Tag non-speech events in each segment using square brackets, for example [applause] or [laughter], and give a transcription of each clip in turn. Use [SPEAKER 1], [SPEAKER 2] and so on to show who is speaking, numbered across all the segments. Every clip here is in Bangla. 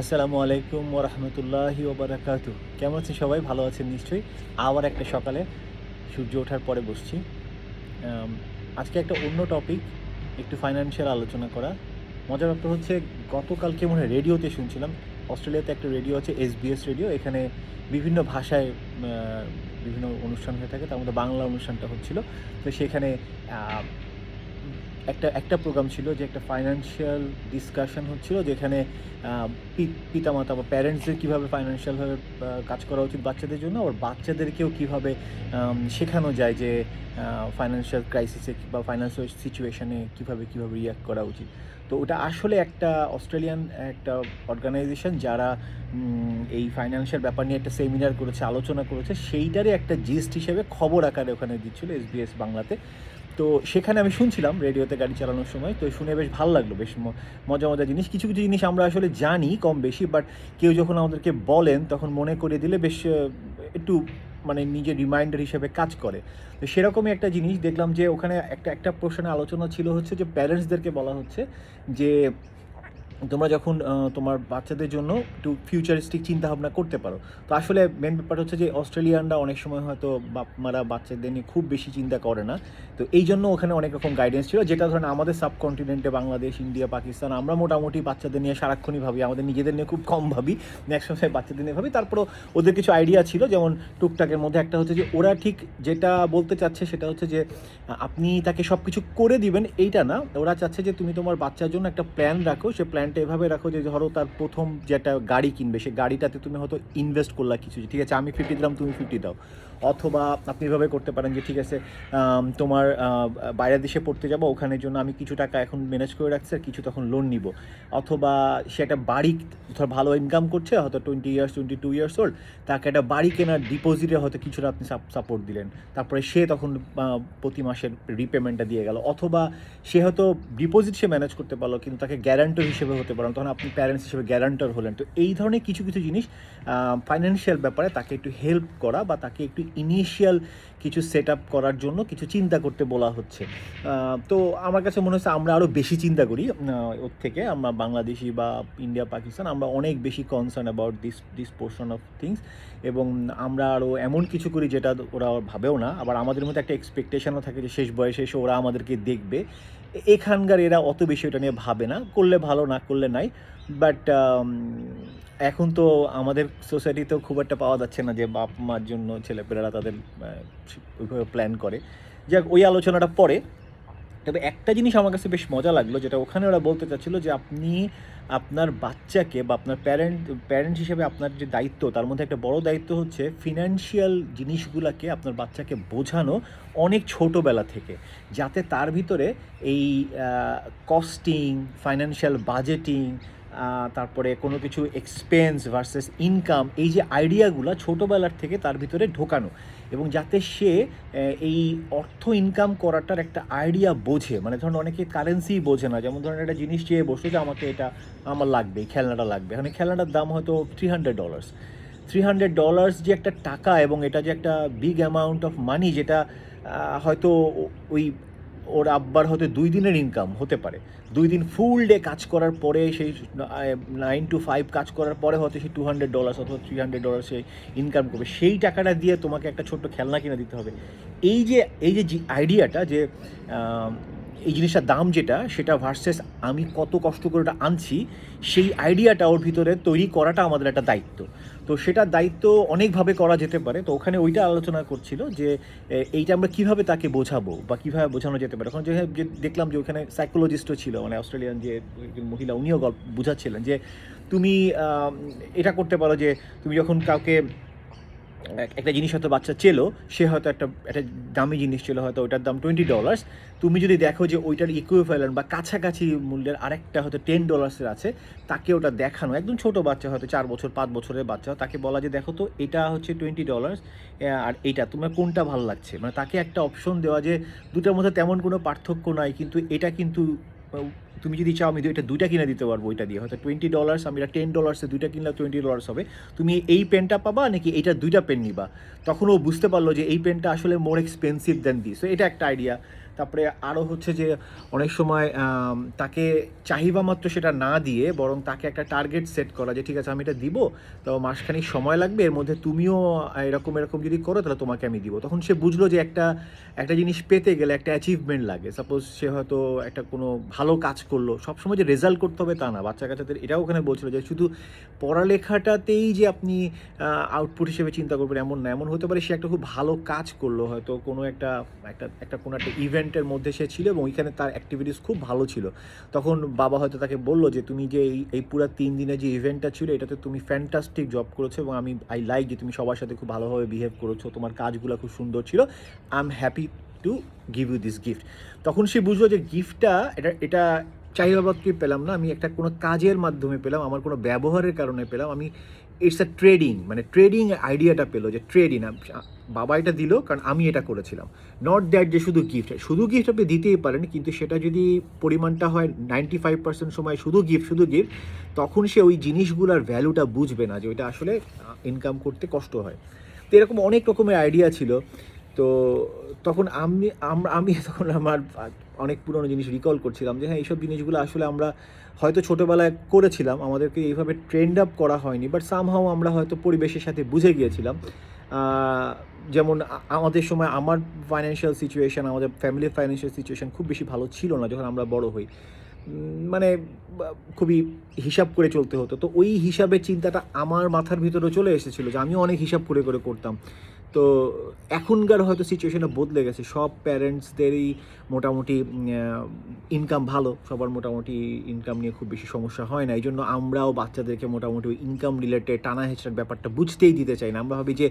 [SPEAKER 1] আসসালামু আলাইকুম ওরহমতুল্লাহি ওবরাকাতু কেমন আছেন সবাই? ভালো আছেন নিশ্চয়ই? আবার একটা সকালে সূর্য ওঠার পরে বসছি। আজকে একটা অন্য টপিক একটু ফাইন্যান্সিয়াল আলোচনা করা। মজার ব্যাপার হচ্ছে, গতকালকে মনে হয় রেডিওতে শুনছিলাম, অস্ট্রেলিয়াতে একটা রেডিও আছে এসবিএস রেডিও। এখানে বিভিন্ন ভাষায় বিভিন্ন অনুষ্ঠান হয়ে থাকে, তার মধ্যে বাংলা অনুষ্ঠানটা হচ্ছিল। তো সেখানে একটা একটা প্রোগ্রাম ছিল যে একটা ফাইন্যান্সিয়াল ডিসকাশন হচ্ছিল যেখানে পিতামাতা বা প্যারেন্টসদের কীভাবে ফাইন্যান্সিয়ালভাবে কাজ করা উচিত বাচ্চাদের জন্য আর বাচ্চাদেরকেও কীভাবে শেখানো যায় যে ফাইন্যান্সিয়াল ক্রাইসিসে বা ফাইন্যান্সিয়াল সিচুয়েশনে কীভাবে কীভাবে রিয়াক্ট করা উচিত। তো ওটা আসলে একটা অস্ট্রেলিয়ান একটা অর্গানাইজেশন যারা এই ফাইন্যান্সিয়াল ব্যাপার নিয়ে একটা সেমিনার করেছে, আলোচনা করেছে, সেইটারই একটা জিস্ট হিসেবে খবর আকারে ওখানে দিচ্ছিল এসবিএস বাংলাতে। তো সেখানে আমি শুনছিলাম রেডিওতে গাড়ি চালানোর সময়, তো শুনে বেশ ভালো লাগল, বেশ মজা মজা জিনিস। কিছু কিছু জিনিস আমরা আসলে জানি কম বেশি বাট কেউ যখন আমাদেরকে বলেন, তখন মনে করিয়ে দিলে বেশ একটু মানে নিজের রিমাইন্ডার হিসেবে কাজ করে। তো সেরকমই একটা জিনিস দেখলাম যে, ওখানে একটা একটা প্রশ্নে আলোচনা ছিল হচ্ছে যে প্যারেন্টসদেরকে বলা হচ্ছে যে তোমরা যখন তোমার বাচ্চাদের জন্য একটু ফিউচারিস্টিক চিন্তা ভাবনা করতে পারো, তো আসলে মেন ব্যাপার হচ্ছে যে অস্ট্রেলিয়ানরা অনেক সময় হয়তো বাপ মারা বাচ্চাদের নিয়ে খুব বেশি চিন্তা করে না। তো এই জন্য ওখানে অনেক রকম গাইডেন্স ছিল, যেটা ধরেন আমাদের সাবকন্টিনেন্টে বাংলাদেশ, ইন্ডিয়া, পাকিস্তান, আমরা মোটামুটি বাচ্চাদের নিয়ে সারাক্ষণই ভাবি, আমাদের নিজেদের নিয়ে খুব কম ভাবি ম্যাক্সিমাম বাচ্চাদের নিয়ে ভাবি। তারপরও ওদের কিছু আইডিয়া ছিল, যেমন টুকটাকের মধ্যে একটা হচ্ছে যে ওরা ঠিক যেটা বলতে চাচ্ছে সেটা হচ্ছে যে, আপনি তাকে সব কিছু করে দিবেন, এইটা না। ওরা চাচ্ছে যে তুমি তোমার বাচ্চার জন্য একটা প্ল্যান রাখো, সে প্ল্যানটা এভাবে রাখো যে ধরো তার প্রথম যেটা গাড়ি কিনবে, সে গাড়িটাতে তুমি হয়তো ইনভেস্ট করলা কিছু। ঠিক আছে, আমি ফিফটি দিলাম, তুমি ফিফটি দাও। অথবা আপনি এভাবে করতে পারেন যে, ঠিক আছে তোমার বাইরের দেশে পড়তে যাব, ওখানের জন্য আমি কিছু টাকা এখন ম্যানেজ করে রাখছি আর কিছু তখন লোন নিব। অথবা সে একটা বাড়ি, ধর ভালো ইনকাম করছে, হয়তো twenty years twenty two years old তাকে একটা বাড়ি কেনার ডিপোজিটে হয়তো কিছুটা আপনি সাপোর্ট দিলেন। তারপরে সে তখন প্রতি মাসের রিপেমেন্টটা দিয়ে গেল। অথবা সে হয়তো ডিপোজিট সে ম্যানেজ করতে পারল, কিন্তু তাকে গ্যারান্টর হিসেবে হতে পারেন তখন আপনি প্যারেন্টস হিসেবে গ্যারান্টর হলেন। তো এই ধরনের কিছু কিছু জিনিস ফাইন্যান্সিয়াল ব্যাপারে তাকে একটু হেল্প করা বা তাকে একটু ইনিশিয়াল কিছু সেট আপ করার জন্য কিছু চিন্তা করতে বলা হচ্ছে। তো আমার কাছে মনে হচ্ছে আমরা আরও বেশি চিন্তা করি। ওর থেকে আমরা বাংলাদেশি বা ইন্ডিয়া, পাকিস্তান আমরা অনেক বেশি concern about this this portion of things এবং আমরা আরও এমন কিছু করি যেটা ওরা ভাবেও না। আবার আমাদের মধ্যে একটা এক্সপেকটেশনও থাকে যে শেষ বয়সে এসে ওরা আমাদেরকে দেখবে। এখানকার এরা অত বেশি ওটা নিয়ে ভাবে না। করলে ভালো, না করলে নাই। বাট এখন তো আমাদের সোসাইটিতেও খুব একটা পাওয়া যাচ্ছে না যে বাপ মার জন্য ছেলেপেলেরা তাদের ওইভাবে প্ল্যান করে। যাক, ওই আলোচনাটা পরে। তবে একটা জিনিস আমার কাছে বেশ মজা লাগল, যেটা ওখানে ওরা বলতে চাচ্ছিলো যে আপনি আপনার বাচ্চাকে বা আপনার প্যারেন্ট প্যারেন্ট হিসেবে আপনার যে দায়িত্ব, তার মধ্যে একটা বড় দায়িত্ব হচ্ছে ফিনান্সিয়াল জিনিসগুলোকে আপনার বাচ্চাকে বোঝানো অনেক ছোটোবেলা থেকে। যাতে তার ভিতরে এই কস্টিং ফাইন্যান্সিয়াল বাজেটিং তারপরে কোনো কিছু এক্সপেন্স ভার্সেস ইনকাম এই যে আইডিয়াগুলো ছোটোবেলার থেকে তার ভিতরে ঢোকানো এবং যাতে সে এই অর্থ ইনকাম করাটার একটা আইডিয়া বোঝে। মানে ধরুন অনেকে কারেন্সি বোঝে না, যেমন ধরুন একটা জিনিস চেয়ে বসে যে আমাকে এটা আমার লাগবে খেলনাটা লাগবে। এখানে খেলনাটার দাম হয়তো three hundred dollars three hundred dollars যে একটা টাকা এবং এটা যে একটা বিগ অ্যামাউন্ট অফ মানি যেটা হয়তো ওই ওর আব্বার হয়তো দুই দিনের ইনকাম হতে পারে। দুই দিন ফুল ডে কাজ করার পরে সেই নাইন টু ফাইভ কাজ করার পরে হয়তো সেই টু হান্ড্রেড ডলার্স অথবা থ্রি হান্ড্রেড ডলার সে ইনকাম করবে। সেই টাকাটা দিয়ে তোমাকে একটা ছোট্ট খেলনা কিনে দিতে হবে। এই যে এই যে আইডিয়াটা যে এই জিনিসটার দাম যেটা, সেটা ভার্সেস আমি কত কষ্ট করে ওটা আনছি, সেই আইডিয়াটা ওর ভিতরে তৈরি করাটা আমাদের একটা দায়িত্ব। তো সেটার দায়িত্ব অনেকভাবে করা যেতে পারে। তো ওখানে ওইটা আলোচনা করছিল যে এইটা আমরা কীভাবে তাকে বোঝাবো বা কীভাবে বোঝানো যেতে পারে? ওখানে যে দেখলাম যে ওখানে সাইকোলজিস্টও ছিল মানে অস্ট্রেলিয়ান যে মহিলা, উনিও গল্প বুঝাচ্ছিলেন যে, তুমি এটা করতে পারো যে, তুমি যখন কাউকে একটা জিনিস হয়তো বাচ্চা চেলো, সে হয়তো একটা একটা দামি জিনিস ছিল হয়তো ওইটার দাম টোয়েন্টি ডলার্স তুমি যদি দেখো যে ওইটার ইকুইভ্যালেন্ট বা কাছাকাছি মূল্যের আরেকটা হয়তো টেন ডলার্সের আছে, তাকে ওটা দেখানো, একদম ছোট বাচ্চা হয়তো চার বছর, পাঁচ বছরের বাচ্চা, তাকে বলা যে দেখো তো, এটা হচ্ছে টোয়েন্টি ডলার্স আর এইটা, তোমার কোনটা ভালো লাগছে? মানে তাকে একটা অপশন দেওয়া যে দুটার মধ্যে তেমন কোনো পার্থক্য নাই, কিন্তু এটা কিন্তু তুমি যদি চাও আমি এটা দুইটা কিনে দিতে পারব ওইটা দিয়ে। হয়তো টোয়েন্টি ডলার্স আমি এটা টেন ডলার্সে দুইটা কিনলে টোয়েন্টি ডলার্স হবে। তুমি এই পেনটা পাবা নাকি এটা দুইটা পেন নিবা? তখন ও বুঝতে পারল যে এই পেনটা আসলে মোর এক্সপেন্সিভ দেন দিস এটা একটা আইডিয়া তারপরে আরও হচ্ছে যে অনেক সময় তাকে চাহিদা মাত্র সেটা না দিয়ে বরং তাকে একটা টার্গেট সেট করা যে ঠিক আছে, আমি এটা দিব তো মাসখানিক সময় লাগবে, এর মধ্যে তুমিও এরকম এরকম যদি করো তাহলে তোমাকে আমি দিব। তখন সে বুঝলো যে একটা একটা জিনিস পেতে গেলে একটা অ্যাচিভমেন্ট লাগে। সাপোজ সে হয়তো একটা কোনো ভালো কাজ করল, সবসময় যে রেজাল্ট করতে হবে তা না। বাচ্চা কাচ্চাদের এটাও ওখানে বলছিল যে শুধু পড়ালেখাটাতেই যে আপনি আউটপুট হিসেবে চিন্তা করবেন এমন না, এমন হতে পারে সে একটা খুব ভালো কাজ করল, হয়তো কোনো একটা একটা একটা কোনো একটা ইভেন্টের মধ্যে সে ছিল এবং ওইখানে তার অ্যাক্টিভিটিস খুব ভালো ছিল। তখন বাবা হয়তো তাকে বলল যে, তুমি যে এই এই পুরো তিন দিনে যে ইভেন্টটা ছিল, এটাতে তুমি ফ্যান্টাস্টিক জব করেছ এবং আমি আই লাইক যে তুমি সবার সাথে খুব ভালোভাবে বিহেভ করেছ, তোমার কাজগুলো খুব সুন্দর ছিল I am happy to give you this gift তখন সে বুঝলো যে গিফটটা এটা এটা চাহিদাবাদকে পেলাম না। আমি একটা কোনো কাজের মাধ্যমে পেলাম, আমার কোনো ব্যবহারের কারণে পেলাম। আমি ইটস আ ট্রেডিং মানে ট্রেডিং আইডিয়াটা পেল যে ট্রেডিং বাবা এটা দিল কারণ আমি এটা করেছিলাম। নট দ্যাট যে শুধু গিফট শুধু গিফট আপনি দিতেই পারেন, কিন্তু সেটা যদি পরিমাণটা হয় নাইনটি ফাইভ পার্সেন্ট সময় শুধু গিফট শুধু গিফট তখন সে ওই জিনিসগুলোর ভ্যালুটা বুঝবে না যে ওইটা আসলে ইনকাম করতে কষ্ট হয়। তো এরকম অনেক রকমের আইডিয়া ছিল। তো তখন আমি আমি [laughs] তখন আমার অনেক পুরনো জিনিস রিকল করছিলাম যে হ্যাঁ এইসব জিনিসগুলো আসলে আমরা হয়তো ছোটোবেলায় করেছিলাম, আমাদেরকে এইভাবে ট্রেন্ড আপ করা হয়নি বাট সামহাও আমরা হয়তো পরিবেশের সাথে বুঝে গিয়েছিলাম। যেমন আমাদের সময় আমার ফাইন্যান্সিয়াল সিচুয়েশন আমাদের ফ্যামিলির ফাইন্যান্সিয়াল সিচুয়েশান খুব বেশি ভালো ছিল না যখন আমরা বড় হই। মানে খুবই হিসাব করে চলতে হতো। তো ওই হিসাবের চিন্তাটা আমার মাথার ভিতরে চলে এসেছিল যে আমিও অনেক হিসাব করে করে করতাম। তো এখনকার হয়তো সিচুয়েশনটা বদলে গেছে। সব প্যারেন্টসদেরই মোটামুটি ইনকাম ভালো। সবার মোটামুটি ইনকাম নিয়ে খুব বেশি সমস্যা হয় না। এই জন্য আমরাও বাচ্চাদেরকে মোটামুটি ইনকাম রিলেটেড টানা হেঁচড়ার ব্যাপারটা বুঝতেই দিতে চাই না। আমরা ভাবি যে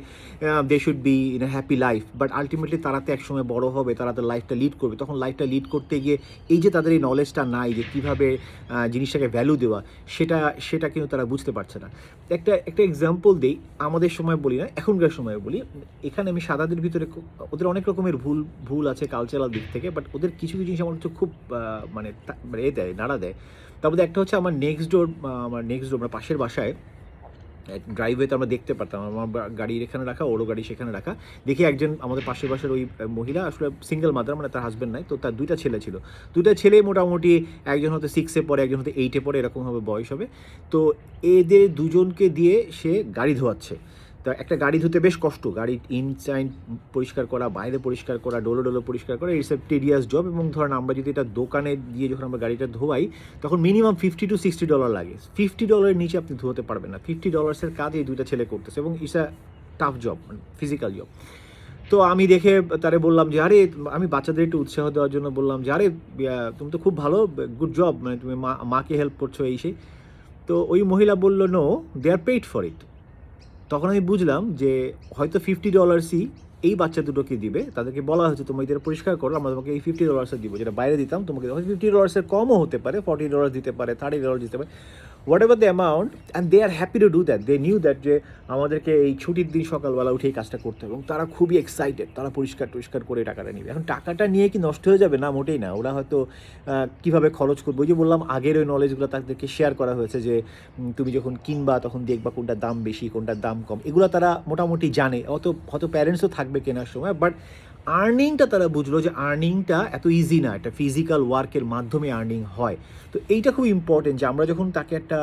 [SPEAKER 1] they should be in a happy life but ultimately তারা তো একসময় বড় হবে, তারা তো লাইফটা লিড করবে। তখন লাইফটা লিড করতে গিয়ে এই যে তাদের এই নলেজটা নাই যে কীভাবে জিনিসটাকে ভ্যালু দেওয়া, সেটা সেটা কিন্তু তারা বুঝতে পারছে না। একটা একটা এক্সাম্পল দিই। আমাদের সময় বলি না, এখনকার সময় বলি। এখানে আমি সাদাদের ভিতরে ওদের অনেক রকমের ভুল ভুল আছে কালচারাল দিক থেকে বাট ওদের কিছু কিছু জিনিস আমার হচ্ছে খুব মানে মানে এ দেয়, নাড়া দেয়। তার মধ্যে একটা হচ্ছে আমার নেক্সট ডোর আমার নেক্সট ডোর আমার পাশের বাসায় ড্রাইভওয়েতে আমরা দেখতে পারতাম, আমার গাড়ির এখানে রাখা, ওরও গাড়ি সেখানে রাখা। দেখি একজন আমাদের পাশের বাসার ওই মহিলা, আসলে সিঙ্গেল মাদার মানে তার হাজব্যান্ড নাই, তো তার দুইটা ছেলে ছিল। দুইটা ছেলে মোটামুটি একজন হয়তো সিক্সে পড়ে, একজন হয়তো এইটে পড়ে এরকমভাবে বয়স হবে। তো এদের দুজনকে দিয়ে সে গাড়ি ধোয়াচ্ছে। তা একটা গাড়ি ধুতে বেশ কষ্ট। গাড়ির ইনসাইড পরিষ্কার করা, বাইরে পরিষ্কার করা, ডোলো ডোলো পরিষ্কার করা ইটস এ টেডিয়াস জব এবং ধরেন আমরা যদি এটা দোকানে গিয়ে যখন আমরা গাড়িটা ধোয়াই, তখন minimum fifty to sixty dollar লাগে। ফিফটি ডলারের নিচে আপনি ধোতে পারবেন না। ফিফটি ডলার্সের কাজ এই দুইটা ছেলে করতেছে এবং ইটস আ টাফ জব মানে ফিজিক্যাল জব তো আমি দেখে তারে বললাম যে, আরে, আমি বাচ্চাদের একটু উৎসাহ দেওয়ার জন্য বললাম যে, আরে তুমি তো খুব ভালো গুড জব মানে তুমি মা, মাকে হেল্প করছ এই সেই। তো ওই মহিলা বলল no they are paid for it তখন আমি বুঝলাম যে হয়তো ফিফটি ডলার্সই এই বাচ্চা দুটোকে দিবে। তাদেরকে বলা হয়েছে, তোমরা এদের পরিষ্কার করো, আমরা তোমাকে এই ফিফটি ডলার্সে দিব। যেটা বাইরে দিতাম, তোমাকে ফিফটি ডলার্সের কমও হতে পারে ফর্টি ডলার্স দিতে পারে থার্টি ডলার দিতে পারে। Whatever the amount and they are happy to do that they knew that যে আমাদেরকে এই ছুটির দিন সকালবেলা উঠে এই কাজটা করতে হবে, এবং তারা খুবই এক্সাইটেড তারা পরিষ্কার টরিষ্কার করে টাকাটা নেবে। এখন টাকাটা নিয়ে কি নষ্ট হয়ে যাবে? না, মোটেই না। ওরা হয়তো কীভাবে খরচ করব? ওই যে বললাম, আগের ওই নলেজগুলো তাদেরকে শেয়ার করা হয়েছে যে তুমি যখন কিনবা তখন দেখবা কোনটার দাম বেশি, কোনটার দাম কম। এগুলো তারা মোটামুটি জানে। অত, হয়তো প্যারেন্টসও থাকবে কেনার সময় বাট আর্নিংটা তারা বুঝলো যে আর্নিংটা এত ইজি না, একটা ফিজিক্যাল ওয়ার্কের মাধ্যমে আর্নিং হয়। তো এইটা খুব ইম্পর্টেন্ট যে আমরা যখন তাকে একটা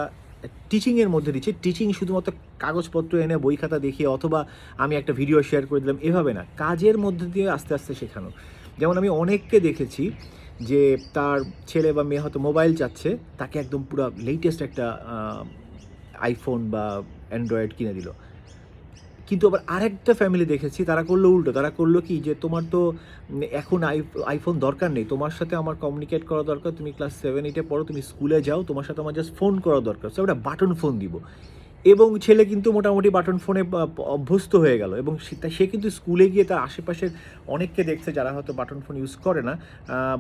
[SPEAKER 1] টিচিংয়ের মধ্যে দিচ্ছি টিচিং শুধুমাত্র কাগজপত্র এনে বই খাতা দেখিয়ে অথবা আমি একটা ভিডিও শেয়ার করে দিলাম, এভাবে না। কাজের মধ্যে দিয়ে আস্তে আস্তে শেখানো। যেমন আমি অনেককে দেখেছি যে তার ছেলে বা মেয়ে হয়তো মোবাইল চাচ্ছে, তাকে একদম পুরো লেটেস্ট একটা আইফোন বা অ্যান্ড্রয়েড কিনে দিল। কিন্তু আবার আরেকটা ফ্যামিলি দেখেছি, তারা করল উল্টো। তারা করল কি যে, তোমার তো এখন আই আইফোন দরকার নেই। তোমার সাথে আমার কমিউনিকেট করা দরকার। তুমি ক্লাস সেভেন এইটে পড়ো। তুমি স্কুলে যাও। তোমার সাথে আমার জাস্ট ফোন করা দরকার। সো একটা বাটন ফোন দিব। এবং ছেলে কিন্তু মোটামুটি বাটন ফোনে অভ্যস্ত হয়ে গেল। এবং সে- কিন্তু স্কুলে গিয়ে তার আশেপাশের অনেককে দেখছে যারা হয়তো বাটন ফোন ইউজ করে না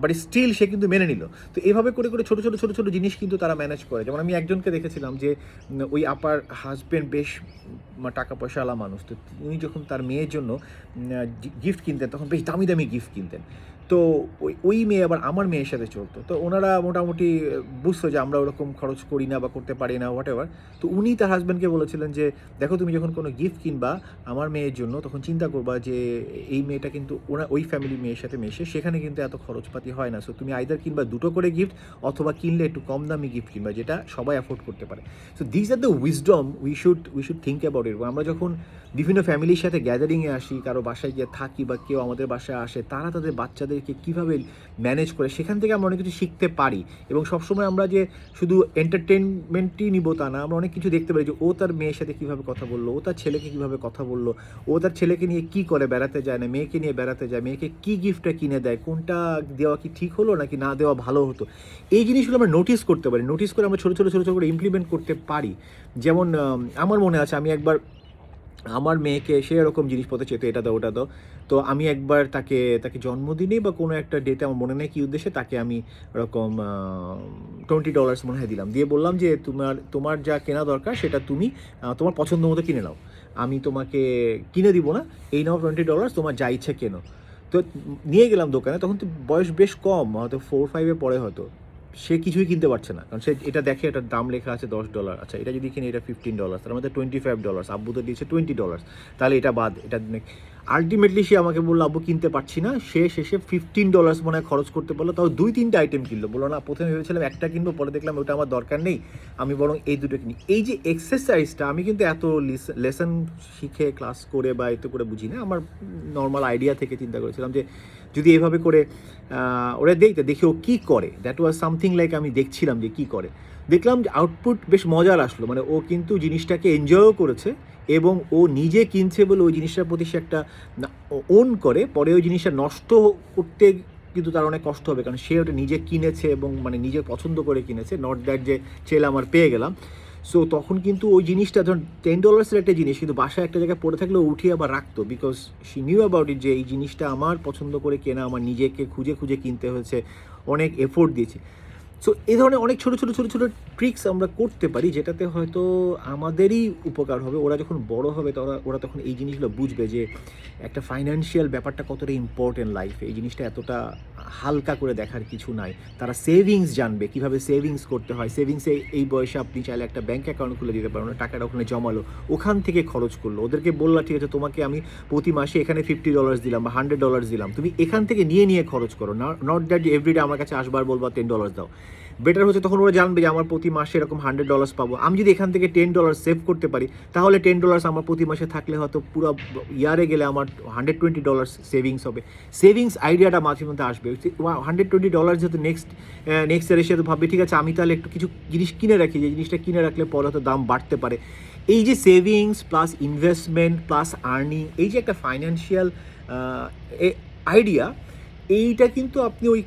[SPEAKER 1] বাট স্টিল সে কিন্তু মেনে নিল। তো এভাবে করে করে ছোটো ছোটো ছোটো ছোটো জিনিস কিন্তু তারা ম্যানেজ করে। যেমন আমি একজনকে দেখেছিলাম যে ওই আপার হাজবেন্ড বেশ টাকা পয়সাওয়ালা মানুষ। তো তিনি যখন তার মেয়ের জন্য গিফট কিনতেন, তখন বেশ দামি দামি গিফট কিনতেন। তো ওই ওই মেয়ে আবার আমার মেয়ের সাথে চলতো। তো ওনারা মোটামুটি বুঝতো যে আমরা ওরকম খরচ করি না বা করতে পারি না হোয়াট এভার তো উনি তার হাজব্যান্ডকে বলেছিলেন যে, দেখো তুমি যখন কোনো গিফট কিনবা আমার মেয়ের জন্য, তখন চিন্তা করবা যে, এই মেয়েটা কিন্তু ওনা, ওই ফ্যামিলি মেয়ের সাথে মেশে, সেখানে কিন্তু এত খরচপাতি হয় না। সো তুমি আইদার কিনবা দুটো করে গিফট অথবা কিনলে একটু কম দামি গিফট কিনবা, যেটা সবাই অ্যাফোর্ড করতে পারে। So this are the wisdom we should we should think about it আমরা যখন বিভিন্ন ফ্যামিলির সাথে গ্যাদারিংয়ে আসি, কারও বাসায় গিয়ে থাকি বা কেউ আমাদের বাসায় আসে, তারা তাদের বাচ্চাদেরকে কীভাবে ম্যানেজ করে, সেখান থেকে আমরা অনেক কিছু শিখতে পারি। এবং সবসময় আমরা যে শুধু এন্টারটেনমেন্টই নিব তা না, আমরা অনেক কিছু দেখতে পারি যে ও তার মেয়ের সাথে কীভাবে কথা বলল, ও তার ছেলেকে কীভাবে কথা বলল, ও তার ছেলেকে নিয়ে কী করে বেড়াতে যায় না, মেয়েকে নিয়ে বেড়াতে যায়, মেয়েকে কী গিফটটা কিনে দেয়, কোনটা দেওয়া কি ঠিক হলো নাকি না দেওয়া ভালো হতো, এই জিনিসগুলো আমরা নোটিস করতে পারি। নোটিস করে আমরা ছোটো ছোটো ছোটো ছোটো করে ইমপ্লিমেন্ট করতে পারি। যেমন আমার মনে আছে, আমি একবার আমার মেয়েকে সে এরকম জিনিসপত্র চেতে এটা দাও, ওটা দাও। তো আমি একবার তাকে তাকে জন্মদিনে বা কোনো একটা ডেটে আমার মনে নেই কী উদ্দেশ্যে তাকে আমি ওরকম টোয়েন্টি ডলার্স মনে হয় দিলাম। দিয়ে বললাম যে, তোমার তোমার যা কেনা দরকার সেটা তুমি তোমার পছন্দ মতো কিনে নাও। আমি তোমাকে কিনে দিব না, এই নাও টোয়েন্টি ডলার্স তোমার যা ইচ্ছে কেনো। তো নিয়ে গেলাম দোকানে, তখন তো বয়স বেশ কম, হয়তো ফোর ফাইভে পরে হয়তো। সে কিছুই কিনতে পারছে না। কারণ সে এটা দেখে এটার দাম লেখা আছে দশ ডলার আচ্ছা এটা যদি কিনে, এটা ফিফটিন ডলার তার মধ্যে টোয়েন্টি ফাইভ ডলার আব্বু তো দিয়েছে টোয়েন্টি ডলার তাহলে এটা বাদ, এটা আলটিমেটলি সে আমাকে বলল, আব্বু, কিনতে পারছি না। সে শেষে ফিফটিন ডলার্স মনে হয় খরচ করতে পারল। তাও দুই, তিনটা আইটেম কিনলো। বলল, না, প্রথমে ভেবেছিলাম একটা কিনবো, পরে দেখলাম ওটা আমার দরকার নেই। আমি বরং এই দুটো কিনি। এই যে এক্সারসাইজটা আমি কিন্তু এত লেসন শিখে ক্লাস করে বা এত করে বুঝি না। আমার নর্মাল আইডিয়া থেকে চিন্তা করেছিলাম যে যদি এভাবে করে ওরা দেখতে দেখি ও কী করে? দ্যাট ওয়াজ সামথিং লাইক আমি দেখছিলাম যে কী করে। দেখলাম যে আউটপুট বেশ মজার আসলো। মানে ও কিন্তু জিনিসটাকে এনজয়ও করেছে এবং ও নিজে কিনছে বলে ওই জিনিসটার প্রতি সে একটা ওন করে। পরে ওই জিনিসটা নষ্ট করতে কিন্তু তার অনেক কষ্ট হবে। কারণ সে ওটা নিজে কিনেছে এবং মানে নিজে পছন্দ করে কিনেছে। নট দ্যাট যে ছেলে আমার পেয়ে গেলাম। সো তখন কিন্তু ওই জিনিসটা, ধরুন টেন ডলার্সের একটা জিনিস, কিন্তু বাসায় একটা জায়গায় পড়ে থাকলে উঠে আবার রাখতো because she knew about it যে এই জিনিসটা আমার পছন্দ করে কেনা, আমার নিজেকে খুঁজে খুঁজে কিনতে হয়েছে, অনেক এফোর্ট দিয়েছি। সো এই ধরনের অনেক ছোটো ছোটো ছোটো ছোটো ট্রিক্স আমরা করতে পারি, যেটাতে হয়তো আমাদেরই উপকার হবে। ওরা যখন বড় হবে তারা ওরা তখন এই জিনিসগুলো বুঝবে যে একটা ফাইন্যান্সিয়াল ব্যাপারটা কতটা ইম্পর্টেন্ট লাইফে এই জিনিসটা এতটা হালকা করে দেখার কিছু নাই। তারা সেভিংস জানবে, কীভাবে সেভিংস করতে হয়। সেভিংসে এই বয়সে আপনি চাইলে একটা ব্যাঙ্ক অ্যাকাউন্ট খুলে দিতে পারেন টাকাটা ওখানে জমালো। ওখান থেকে খরচ করল। ওদেরকে বললা, ঠিক আছে, তোমাকে আমি প্রতি মাসে এখানে ফিফটি ডলার্স দিলাম বা হান্ড্রেড ডলার্স দিলাম। তুমি এখান থেকে নিয়ে নিয়ে খরচ করো। নট দ্যাট এভরিডে আমার কাছে আসবার বলবা টেন ডলার্স দাও। বেটার হচ্ছে তখন ওরা জানবে যে আমার প্রতি মাসে এরকম হান্ড্রেড ডলার্স পাবো। আমি যদি এখান থেকে টেন ডলার সেভ করতে পারি, তাহলে টেন ডলার্স আমার প্রতি মাসে থাকলে হয়তো পুরো ইয়ারে গেলে আমার হান্ড্রেড টোয়েন্টি ডলার্স সেভিংস হবে। সেভিংস আইডিয়াটা মাঝে মধ্যে আসবে। হান্ড্রেড টোয়েন্টি ডলার যেহেতু নেক্সট নেক্সট ইয়ার এসে তো ভাববে, ঠিক আছে, আমি তাহলে একটু কিছু জিনিস কিনে রাখি, যে জিনিসটা কিনে রাখলে পরে হয়তো দাম বাড়তে পারে। এই যে savings plus investment plus earning এই যে একটা ফাইন্যান্সিয়াল আইডিয়া এইটা কিন্তু আপনি ওই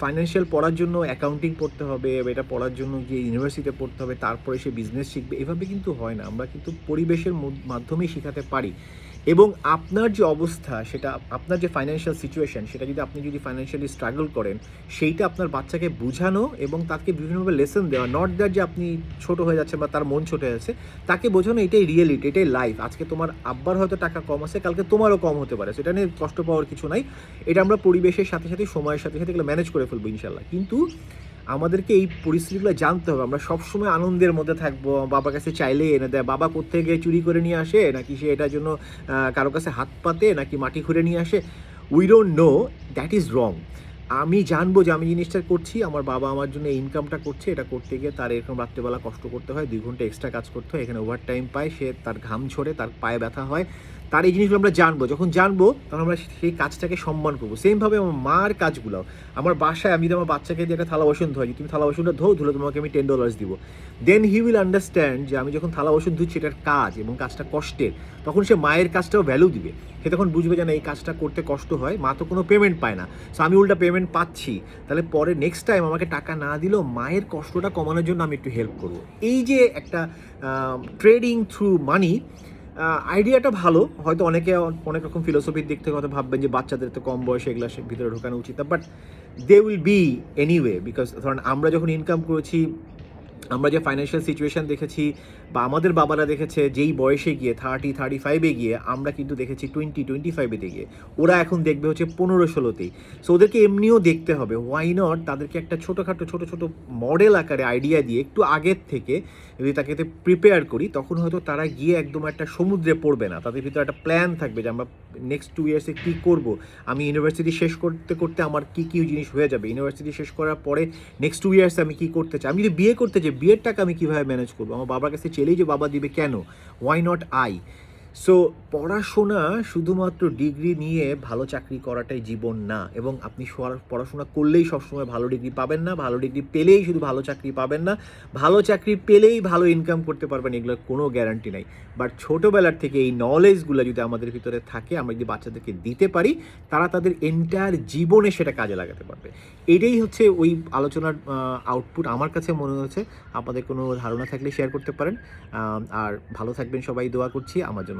[SPEAKER 1] ফাইন্যান্সিয়াল পড়ার জন্য অ্যাকাউন্টিং পড়তে হবে, এটা পড়ার জন্য গিয়ে ইউনিভার্সিটিতে পড়তে হবে, তারপরে সে বিজনেস শিখবে, এভাবে কিন্তু হয় না। আমরা কিন্তু পরিবেশের মাধ্যমেই শেখাতে পারি। এবং আপনার যে অবস্থা, সেটা আপনার যে ফাইন্যান্সিয়াল সিচুয়েশন সেটা যদি আপনি যদি ফাইন্যান্সিয়ালি স্ট্রাগল করেন, সেইটা আপনার বাচ্চাকে বোঝানো এবং তাকে বিভিন্নভাবে লেসন দেওয়া নট দ্যাট যে আপনি ছোট হয়ে যাচ্ছে বা তার মন ছোট হয়ে যাচ্ছে, তাকে বোঝানো এটাই রিয়েলিটি এটাই লাইফ আজকে তোমার আব্বার হয়তো টাকা কম আছে, কালকে তোমারও কম হতে পারে। সেটা নিয়ে কষ্ট পাওয়ার কিছু নাই। এটা আমরা পরিবেশের সাথে সাথে, সময়ের সাথে সাথে এগুলো ম্যানেজ করে ফেলব ইনশাল্লাহ কিন্তু আমাদেরকে এই পরিস্থিতিগুলো জানতে হবে। আমরা সবসময় আনন্দের মধ্যে থাকব, বাবার কাছে চাইলে এনে দেয়, বাবা কোথেকে চুরি করে নিয়ে আসে, নাকি সে এটার জন্য কারও কাছে হাত পাতে, নাকি মাটি খুঁড়ে নিয়ে আসে? We don't know that is wrong আমি জানব যে আমি জিনিসটা করছি, আমার বাবা আমার জন্য ইনকামটা করছে, এটা করতে গিয়ে তার এরকম রাত্রেবেলা কষ্ট করতে হয়, দুই ঘণ্টা এক্সট্রা কাজ করতে হয়, এখানে ওভার টাইম পায়, সে তার ঘাম ঝরে, তার পায়ে ব্যথা হয়। তার এই জিনিসগুলো আমরা জানব। যখন জানব, তখন আমরা সেই কাজটাকে সম্মান করব। সেমভাবে আমার মার কাজগুলো আমার বাসায় আমি যদি আমার বাচ্চাকে যে একটা থালা বাসন ধোয়াই তুমি থালা বাসনটা ধো, ধুলে তোমাকে আমি টেন ডলার্স দিব। দেন হি উইল আন্ডারস্ট্যান্ড যে আমি যখন থালা বাসন ধুচ্ছি, এটার কাজ এবং কাজটা কষ্টের, তখন সে মায়ের কাজটাও ভ্যালু দিবে। সে তখন বুঝবে যে না, এই কাজটা করতে কষ্ট হয়, মা তো কোনো পেমেন্ট পায় না। সো আমি উল্টা পেমেন্ট পাচ্ছি। তাহলে পরে নেক্সট টাইম আমাকে টাকা না দিলেও মায়ের কষ্টটা কমানোর জন্য আমি একটু হেল্প করব। এই যে একটা ট্রেডিং থ্রু মানি আইডিয়াটা ভালো। হয়তো অনেকে, অনেক রকম ফিলোসফির দিক থেকে হয়তো ভাববেন যে বাচ্চাদের তো কম বয়সে এগুলো ভিতরে ঢোকানো উচিত। But they will be anyway because ধরেন আমরা যখন ইনকাম করেছি আমরা যে ফাইন্যান্সিয়াল সিচুয়েশন দেখেছি বা আমাদের বাবারা দেখেছে, যেই বয়সে গিয়ে থার্টি থার্টি ফাইভে গিয়ে আমরা কিন্তু দেখেছি টোয়েন্টি টোয়েন্টি ফাইভেতে গিয়ে। ওরা এখন দেখবে হচ্ছে পনেরো ষোলোতেই সো ওদেরকে এমনিও দেখতে হবে হোয়াই নট তাদেরকে একটা ছোটোখাটো, ছোটো ছোটো মডেল আকারে আইডিয়া দিয়ে একটু আগের থেকে যদি তাকে প্রিপেয়ার করি, তখন হয়তো তারা গিয়ে একদম একটা সমুদ্রে পড়বে না। তাদের ভিতরে একটা প্ল্যান থাকবে যে আমরা নেক্সট টু ইয়ার্সে কী করব? আমি ইউনিভার্সিটি শেষ করতে করতে আমার কী কী জিনিস হয়ে যাবে? ইউনিভার্সিটি শেষ করার পরে নেক্সট টু ইয়ার্সে আমি কী করতে চাই? আমি যদি বিয়ে করতে চাই বিয়ের টাকা আমি কীভাবে ম্যানেজ করব? আমার বাবার কাছে চেলেই যে বাবা দিবে কেন? ওয়াই নট আই সো পড়াশোনা শুধুমাত্র ডিগ্রি নিয়ে ভালো চাকরি করাটাই জীবন না, এবং আপনি পড়াশোনা করলেই সবসময় ভালো ডিগ্রি পাবেন না, ভালো ডিগ্রি পেলেই শুধু ভালো চাকরি পাবেন না, ভালো চাকরি পেলেই ভালো ইনকাম করতে পারবেন, এগুলোর কোনো গ্যারান্টি নাই। বাট ছোটোবেলার থেকে এই নলেজগুলো যদি আমাদের ভিতরে থাকে, আমরা যদি বাচ্চাদেরকে দিতে পারি, তারা তাদের এন্টায়ার জীবনে সেটা কাজে লাগাতে পারবে। এটাই হচ্ছে ওই আলোচনার আউটপুট আমার কাছে মনে হচ্ছে, আপনাদের কোনো ধারণা থাকলে শেয়ার করতে পারেন আর ভালো থাকবেন সবাই, দোয়া করছি, আমার জন্য